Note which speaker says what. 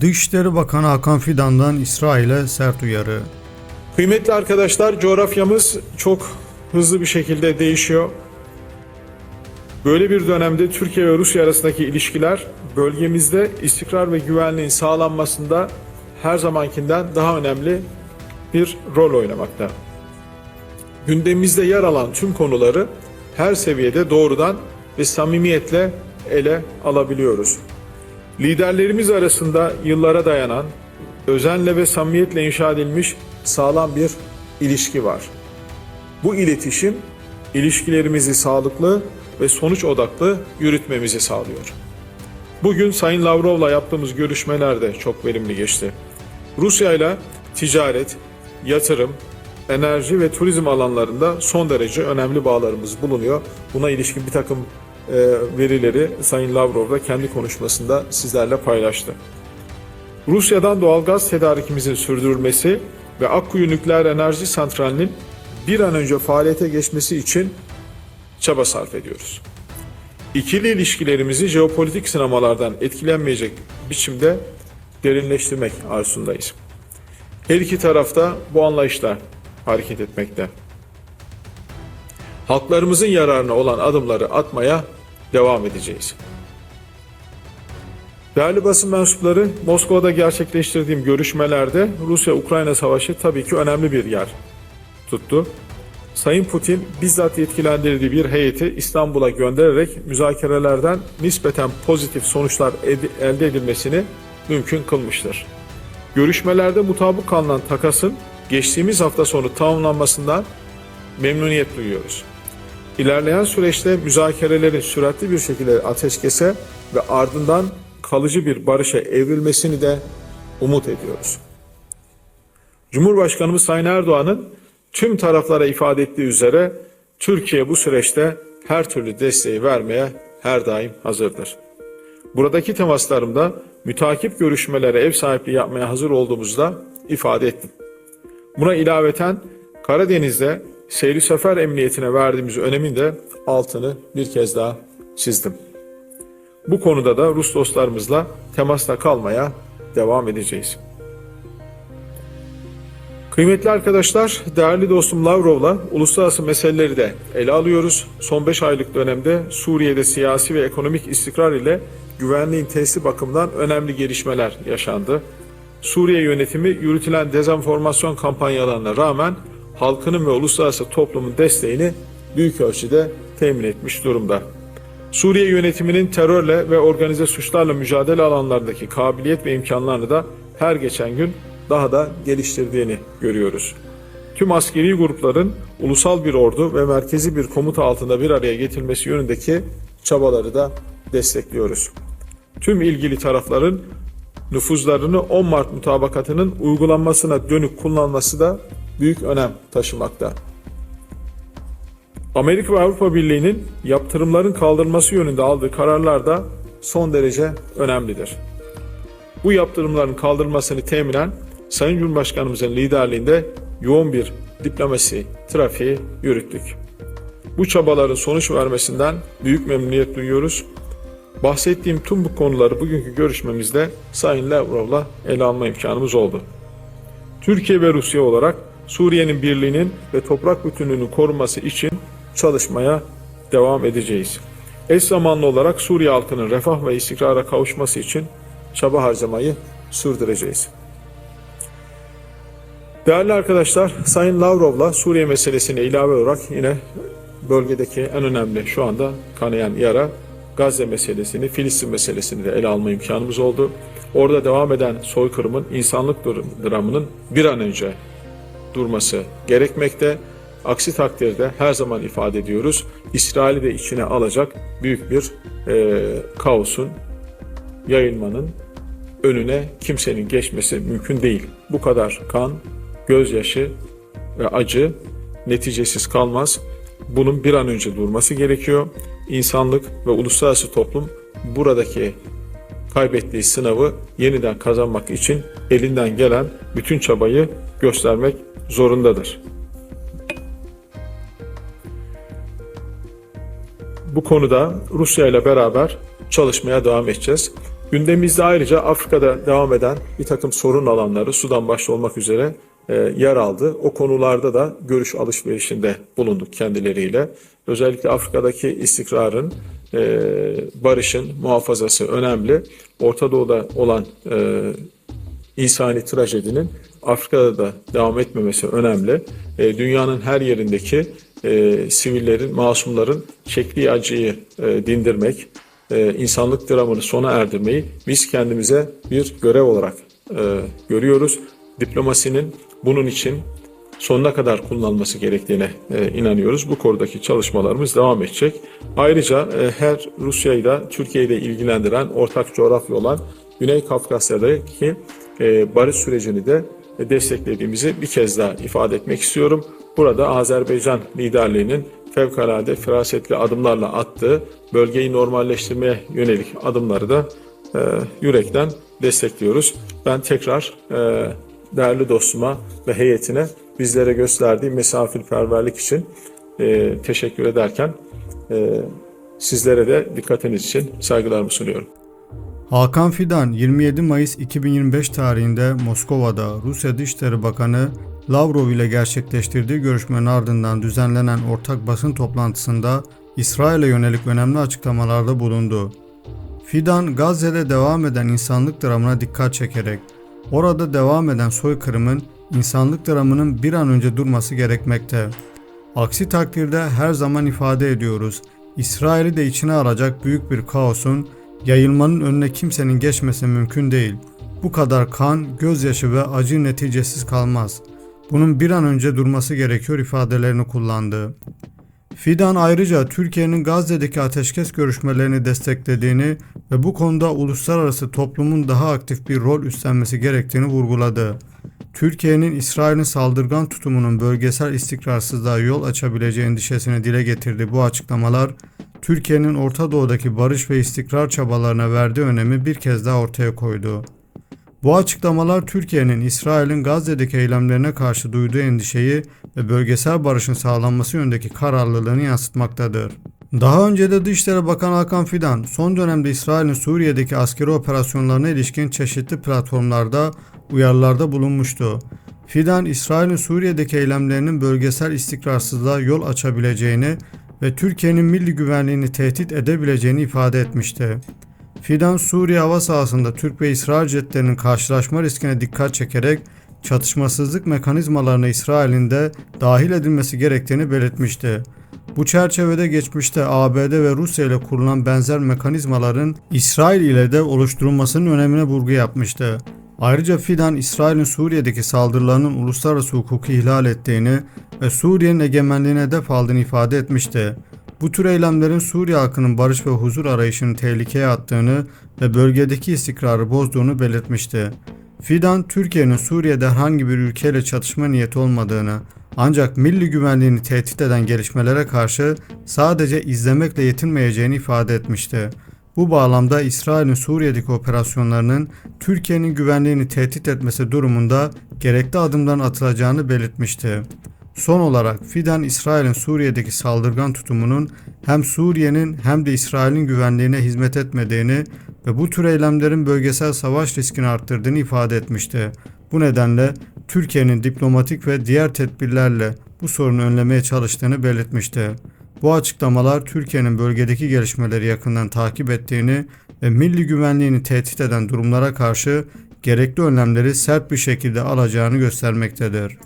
Speaker 1: Dışişleri Bakanı Hakan Fidan'dan İsrail'e sert uyarı.
Speaker 2: Kıymetli arkadaşlar, coğrafyamız çok hızlı bir şekilde değişiyor. Böyle bir dönemde Türkiye ve Rusya arasındaki ilişkiler bölgemizde istikrar ve güvenliğin sağlanmasında her zamankinden daha önemli bir rol oynamakta. Gündemimizde yer alan tüm konuları her seviyede doğrudan ve samimiyetle ele alabiliyoruz. Liderlerimiz arasında yıllara dayanan, özenle ve samimiyetle inşa edilmiş sağlam bir ilişki var. Bu iletişim ilişkilerimizi sağlıklı ve sonuç odaklı yürütmemizi sağlıyor. Bugün Sayın Lavrov'la yaptığımız görüşmeler de çok verimli geçti. Rusya ile ticaret, yatırım, enerji ve turizm alanlarında son derece önemli bağlarımız bulunuyor. Buna ilişkin bir takım verileri Sayın Lavrov da kendi konuşmasında sizlerle paylaştı. Rusya'dan doğalgaz tedarikimizin sürdürülmesi ve Akkuyu Nükleer Enerji Santrali'nin bir an önce faaliyete geçmesi için çaba sarf ediyoruz. İkili ilişkilerimizi jeopolitik sinemalardan etkilenmeyecek biçimde derinleştirmek arzusundayız. Her iki tarafta bu anlayışla hareket etmekte. Halklarımızın yararına olan adımları atmaya devam edeceğiz. Değerli basın mensupları, Moskova'da gerçekleştirdiğim görüşmelerde Rusya-Ukrayna savaşı tabii ki önemli bir yer tuttu. Sayın Putin bizzat yetkilendirdiği bir heyeti İstanbul'a göndererek müzakerelerden nispeten pozitif sonuçlar ed- elde edilmesini mümkün kılmıştır. Görüşmelerde mutabık kalınan takasın geçtiğimiz hafta sonu tamamlanmasından memnuniyet duyuyoruz. İlerleyen süreçte müzakerelerin süratli bir şekilde ateşkese ve ardından kalıcı bir barışa evrilmesini de umut ediyoruz. Cumhurbaşkanımız Sayın Erdoğan'ın tüm taraflara ifade ettiği üzere Türkiye bu süreçte her türlü desteği vermeye her daim hazırdır. Buradaki temaslarımda mütakip görüşmelere ev sahipliği yapmaya hazır olduğumuzda ifade ettim. Buna ilaveten Karadeniz'de seyri sefer emniyetine verdiğimiz önemin de altını bir kez daha çizdim. Bu konuda da Rus dostlarımızla temasta kalmaya devam edeceğiz. Kıymetli arkadaşlar, değerli dostum Lavrov'la uluslararası meseleleri de ele alıyoruz. Son 5 aylık dönemde Suriye'de siyasi ve ekonomik istikrar ile güvenliğin tesisi bakımından önemli gelişmeler yaşandı. Suriye yönetimi yürütülen dezenformasyon kampanyalarına rağmen halkının ve uluslararası toplumun desteğini büyük ölçüde temin etmiş durumda. Suriye yönetiminin terörle ve organize suçlarla mücadele alanlarındaki kabiliyet ve imkanlarını da her geçen gün daha da geliştirdiğini görüyoruz. Tüm askeri grupların ulusal bir ordu ve merkezi bir komuta altında bir araya getirilmesi yönündeki çabaları da destekliyoruz. Tüm ilgili tarafların nüfuzlarını 10 Mart mutabakatının uygulanmasına dönük kullanması da büyük önem taşımakta. Amerika ve Avrupa Birliği'nin yaptırımların kaldırılması yönünde aldığı kararlar da son derece önemlidir. Bu yaptırımların kaldırılmasını teminen Sayın Cumhurbaşkanımızın liderliğinde yoğun bir diplomasi trafiği yürüttük. Bu çabaların sonuç vermesinden büyük memnuniyet duyuyoruz. Bahsettiğim tüm bu konuları bugünkü görüşmemizde Sayın Lavrov'la ele alma imkanımız oldu. Türkiye ve Rusya olarak Suriye'nin birliğinin ve toprak bütünlüğünün korunması için çalışmaya devam edeceğiz. Eş zamanlı olarak Suriye halkının refah ve istikrara kavuşması için çaba harcamayı sürdüreceğiz. Değerli arkadaşlar, Sayın Lavrov'la Suriye meselesine ilave olarak yine bölgedeki en önemli şu anda kanayan yara Gazze meselesini, Filistin meselesini de ele alma imkanımız oldu. Orada devam eden soykırımın, insanlık dramının bir an önce durması gerekmekte. Aksi takdirde her zaman ifade ediyoruz, İsrail'i de içine alacak büyük bir e, kaosun, yayılmanın önüne kimsenin geçmesi mümkün değil. Bu kadar kan, gözyaşı ve acı neticesiz kalmaz. Bunun bir an önce durması gerekiyor. İnsanlık ve uluslararası toplum buradaki kaybettiği sınavı yeniden kazanmak için elinden gelen bütün çabayı göstermek zorundadır. Bu konuda Rusya ile beraber çalışmaya devam edeceğiz. Gündemimizde ayrıca Afrika'da devam eden bir takım sorun alanları Sudan başta olmak üzere e, yer aldı. O konularda da görüş alışverişinde bulunduk kendileriyle. Özellikle Afrika'daki istikrarın, e, barışın muhafazası önemli. Orta Doğu'da olan e, insani trajedinin Afrika'da da devam etmemesi önemli. E, dünyanın her yerindeki e, sivillerin, masumların çektiği acıyı e, dindirmek, e, insanlık dramını sona erdirmeyi biz kendimize bir görev olarak e, görüyoruz. Diplomasinin bunun için sonuna kadar kullanılması gerektiğine e, inanıyoruz. Bu konudaki çalışmalarımız devam edecek. Ayrıca e, her Rusya'yı da Türkiye'yi de ilgilendiren ortak coğrafya olan Güney Kafkasya'daki e, barış sürecini de desteklediğimizi bir kez daha ifade etmek istiyorum. Burada Azerbaycan liderliğinin fevkalade firasetli adımlarla attığı bölgeyi normalleştirmeye yönelik adımları da e, yürekten destekliyoruz. Ben tekrar e, değerli dostuma ve heyetine bizlere gösterdiği misafirperverlik için e, teşekkür ederken e, sizlere de dikkatiniz için saygılarımı sunuyorum.
Speaker 1: Hakan Fidan 27 Mayıs 2025 tarihinde Moskova'da Rusya Dışişleri Bakanı Lavrov ile gerçekleştirdiği görüşmenin ardından düzenlenen ortak basın toplantısında İsrail'e yönelik önemli açıklamalarda bulundu. Fidan, Gazze'de devam eden insanlık dramına dikkat çekerek, orada devam eden soykırımın insanlık dramının bir an önce durması gerekmekte. Aksi takdirde her zaman ifade ediyoruz, İsrail'i de içine alacak büyük bir kaosun, yayılmanın önüne kimsenin geçmesi mümkün değil. Bu kadar kan, gözyaşı ve acı neticesiz kalmaz. Bunun bir an önce durması gerekiyor ifadelerini kullandı. Fidan ayrıca Türkiye'nin Gazze'deki ateşkes görüşmelerini desteklediğini ve bu konuda uluslararası toplumun daha aktif bir rol üstlenmesi gerektiğini vurguladı. Türkiye'nin İsrail'in saldırgan tutumunun bölgesel istikrarsızlığa yol açabileceği endişesini dile getirdiği bu açıklamalar, Türkiye'nin Orta Doğu'daki barış ve istikrar çabalarına verdiği önemi bir kez daha ortaya koydu. Bu açıklamalar Türkiye'nin İsrail'in Gazze'deki eylemlerine karşı duyduğu endişeyi ve bölgesel barışın sağlanması yönündeki kararlılığını yansıtmaktadır. Daha önce de Dışişleri Bakanı Hakan Fidan, son dönemde İsrail'in Suriye'deki askeri operasyonlarına ilişkin çeşitli platformlarda uyarılarda bulunmuştu. Fidan, İsrail'in Suriye'deki eylemlerinin bölgesel istikrarsızlığa yol açabileceğini ve Türkiye'nin milli güvenliğini tehdit edebileceğini ifade etmişti. Fidan Suriye hava sahasında Türk ve İsrail jetlerinin karşılaşma riskine dikkat çekerek çatışmasızlık mekanizmalarına İsrail'in de dahil edilmesi gerektiğini belirtmişti. Bu çerçevede geçmişte ABD ve Rusya ile kurulan benzer mekanizmaların İsrail ile de oluşturulmasının önemine vurgu yapmıştı. Ayrıca Fidan, İsrail'in Suriye'deki saldırılarının uluslararası hukuku ihlal ettiğini ve Suriye'nin egemenliğine hedef aldığını ifade etmişti. Bu tür eylemlerin Suriye halkının barış ve huzur arayışını tehlikeye attığını ve bölgedeki istikrarı bozduğunu belirtmişti. Fidan, Türkiye'nin Suriye'de herhangi bir ülkeyle çatışma niyeti olmadığını, ancak milli güvenliğini tehdit eden gelişmelere karşı sadece izlemekle yetinmeyeceğini ifade etmişti. Bu bağlamda İsrail'in Suriye'deki operasyonlarının Türkiye'nin güvenliğini tehdit etmesi durumunda gerekli adımların atılacağını belirtmişti. Son olarak Fidan İsrail'in Suriye'deki saldırgan tutumunun hem Suriye'nin hem de İsrail'in güvenliğine hizmet etmediğini ve bu tür eylemlerin bölgesel savaş riskini arttırdığını ifade etmişti. Bu nedenle Türkiye'nin diplomatik ve diğer tedbirlerle bu sorunu önlemeye çalıştığını belirtmişti. Bu açıklamalar Türkiye'nin bölgedeki gelişmeleri yakından takip ettiğini ve milli güvenliğini tehdit eden durumlara karşı gerekli önlemleri sert bir şekilde alacağını göstermektedir.